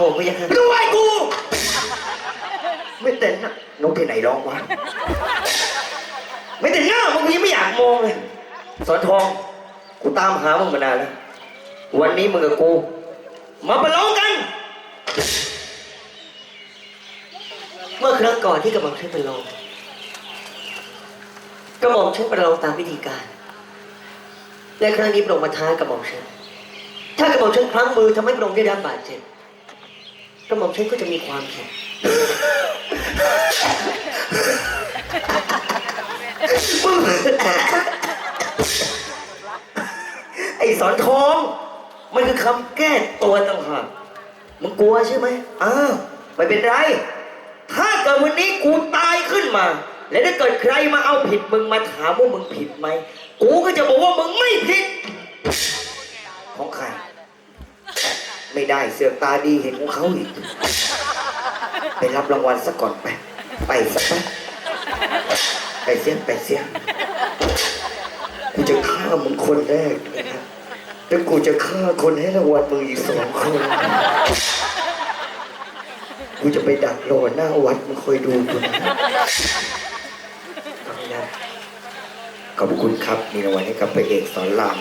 ระองค์พระยาค่ะดูไอ้กู ไม่เต้นนะนกที่ไหนร้องวะไม่แต่หน้ามึงยังไม่อยากมองเลยสอนทอง กูตามหามึงมานานแล้ววันนี้มึงกับกู มาประลองกัน เมื่อครั้งก่อนที่กระหม่อมฉันประลองกระหม่อมฉันประลองตามวิธีการ และครั้งนี้พระองค์มาท้ากระหม่อมฉันถ้ากระหม่อมฉันพลั้งมือทำให้พระองค์ได้รับบาดเจ็บ กระหม่อมฉันก็จะมีความผิดไอ้สอนทอง มันคือคำแก้ตัวต่างหากมึงกลัวใช่ไหมอ้าวไม่เป็นไร ถ้าเกิดวันนี้กูตายขึ้นมา และถ้าเกิดใครมาเอาผิดมึงมาถามว่ามึงผิดไหม กูก็จะบอกว่ามึงไม่ผิด ไม่ได้เสือกตาดีเห็นของเขาอีก ไปรับรางวัลซะก่อนไป ไปสักไปไปเสียไปเสียกูจะฆ่ามึงคนแรกนะแล้วกูจะฆ่าคนให้รางวัลมึงอีกสองคน กูจะไปดักรอหน้าวัดมึงคอยดูกูนะขอบคุณนะขอบคุณครับ มีรางวัลให้กับพระเอกสอนราม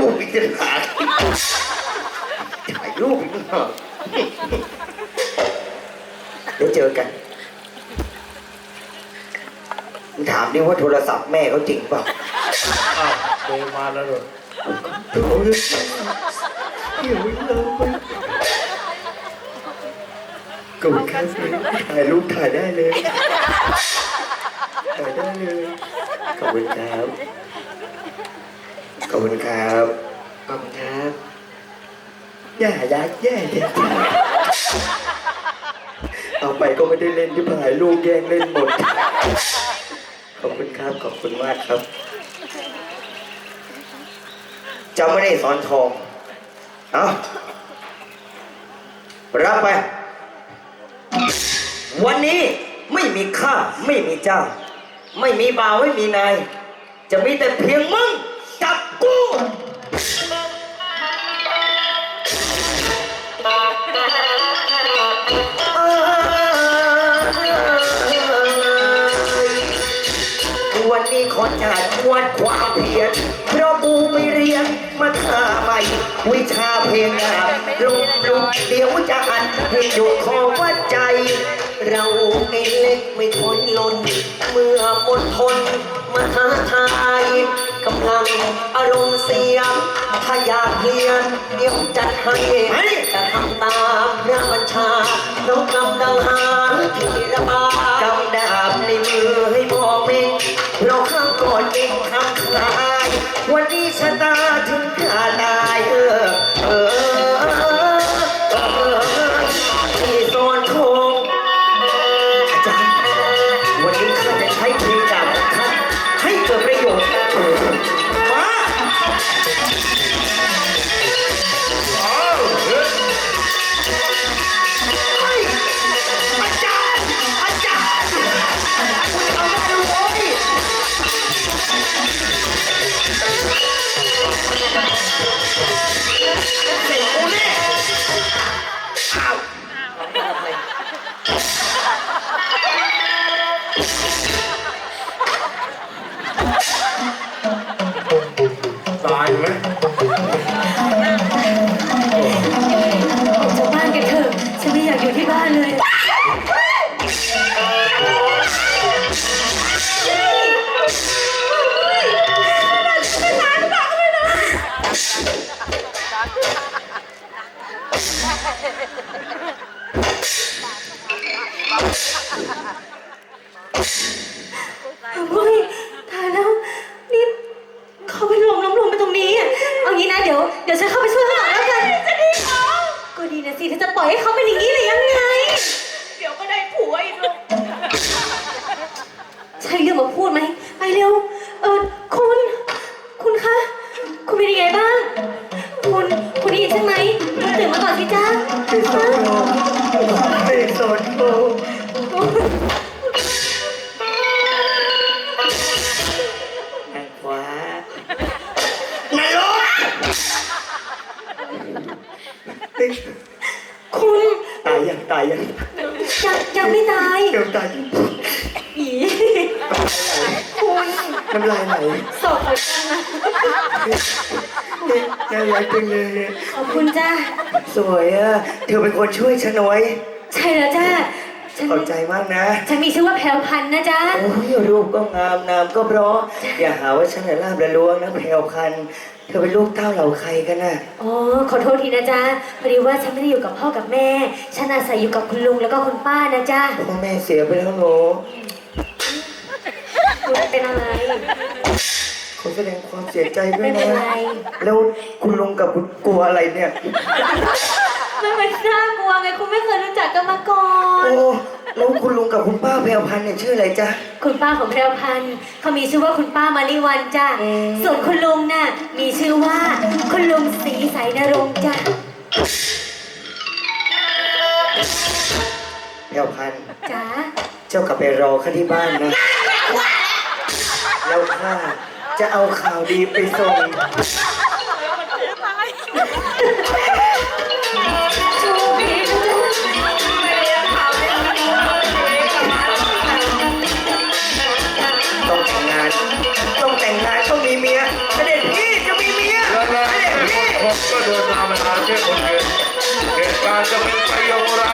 รูปอีกต่างหากถ่ายรูปอีกต่างหากเดี๋ยวเจอกันมึงถามดิว่าโทรศัพท์แม่เขาจริงเปล่าอ้าวเดินมาแล้วเหรอโอ้ยเดี๋ยวเราไปกดครับถ่ายรูปถ่ายได้เลยถ่ายได้เลยขอบคุณครับ ขอบคุณครับขอบคุณครับแย่ยัดแย่เด็ดเอาไปก็ไม่ได้เล่นที่ถ่ายลูกแย่งเล่นหมด ขอบคุณครับ ขอบคุณมากครับจำไม่ได้สอนทอง เอารับไป วันนี้ไม่มีข้าไม่มีเจ้า ไม่มีบ่าวไม่มีนาย จะมีแต่เพียงมึงกับกู วันนี้ขอจัดมวดความเพียรเพราะกูไม่เรียนมาท่าใหม่วิชาเพลงงามลุกลุกเดี๋ยวจะอัดให้ดูขอว่าใจ เราไอ้เล็กไม่ทนลน เมื่ออดทนมาหาทาย กำลังอารมณ์เสียถ้าอยากเรียนเดี๋ยวจัดให้จะทำตามพระบัญชาน้องกำลังหาที่ระบายกำดาบในมือให้มองเองเพราะข้างก่อนเอง เฮ้ยตายแล้วนี่เขาเป็นลมล้มลงไปตรงนี้อะเอางี้นะเดี๋ยวเดี๋ยวฉันเข้าไปช่วยข้างหลังแล้วกันจะดีเหรอก็ดีนะสิเธอจะปล่อยให้เขาเป็นอย่างนี้หรือยังไง เดี๋ยวก็ได้ผัวอีกลูก ใช่เรื่องมาพูดไหมไปเร็ว ยังยังไม่ตายเดี๋ยวตายอีคุณน้ำลายไหลศพเหมือนกันนะน่ารักจังเลยอะขอบคุณจ้าสวยอะเธอเป็นคนช่วยฉันเอาไว้ ใช่แล้วจ้า ฉันขอบใจมากนะ ฉันมีชื่อว่าแพรวพันธุ์นะจ๊ะ โอ้ยรูปก็งามนามก็เพราะ อย่าหาว่าฉันน่ะลาบละลวงนะแพรวพันธุ์เธอเป็นลูกเต้าเหล่าใครกันน่ะ อ๋อ ขอโทษทีนะจ๊ะ พอดีว่าฉันไม่ได้อยู่กับพ่อกับแม่ ฉันอาศัยอยู่กับคุณลุงแล้วก็คุณป้านะจ๊ะพ่อแม่เสียไปแล้วหนูคุณเป็นอะไร ขอแสดงความเสียใจด้วไม่ยเป็นนะไร แล้วคุณลุงกับคุณกลัวอะไรเนี่ยไม่เป็นน่ากลัวไงคุณไม่เคยรู้จักกันมาก่อน โอ้แล้วคุณลุงกับคุณป้าแพรวพันธุ์เนี่ยชื่ออะไรจ๊ะ คุณป้าของแพรวพันธุ์เขามีชื่อว่าคุณป้ามาริวันจ้ะ อืม ส่วนคุณลุงน่ะมีชื่อว่าคุณลุงศรีใสนรงค์จ้ะ แพรวพันธุ์จ๋าเจ้ากลับไปรอข้าที่บ้านนะแล้วข้าจะเอาข่าวดีไปส่ง